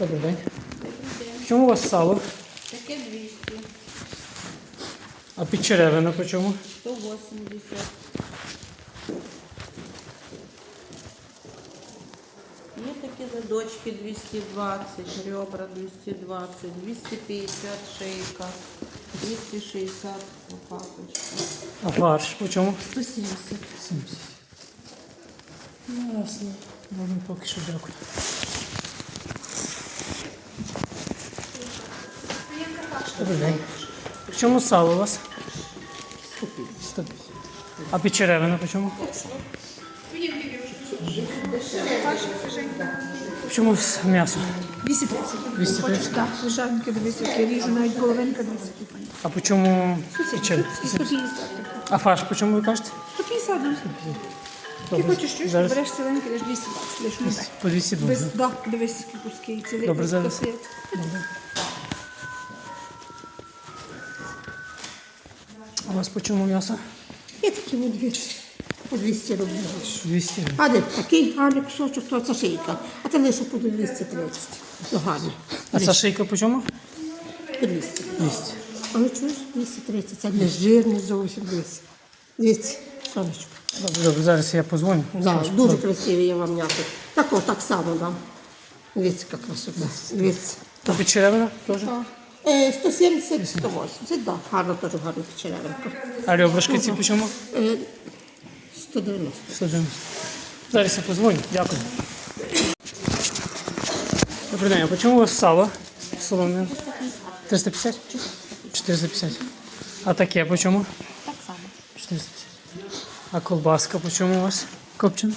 Добрий день. В чому у вас сало? Таке 200, А підчеревина по чому? 180. Є такі задочки 220, ребра 220, 250 шийка, 260 лопаточка, А фарш по чому? 170. 70. Ну, ясно. Добре, поки що дякую. Добрий день. В чому сало у вас? 150. А підчеревина по чому? В чому м'ясо? 230. 230. Так, лежанки дивись, які ріжу, навіть половинка дивись, які файні. А по чому печер- 150. А фарш по чому ви кажете? 150, ну. Ти хочеш щось, Зараз береш ціленьки, лиш 220, лиш не по 200 Без, да, дивись, куски, Добре, зараз. 150. А у вас по чому м'ясо? Є такі от 200, по 200 рублів. 200. А де такий гарний кусочок, то це шийка. А це лише по 230. То. А ця шийка по чому? По 200. 200. Але чуєш, 230, це не жирний зовсім 200. 200, сонечко. Добре, добре, зараз я позвоню. Да, дуже красивий я вам м'ясо. Так, о, так само дам. Дивіться, яка красота. Дивіться. А підчеревина теж? Е, 170, 180, да, гарно теж гарна печеревинка. А ребрышки ці по чому? Е, 190. 190. Зараз я позвоню. Дякую. Добрий день, а по чому у вас сало? Солоне? 350? 450. А таке по чому? Так само. 450. А колбаска по чому у вас? Копчена?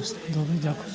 Ясно. Добре, дякую.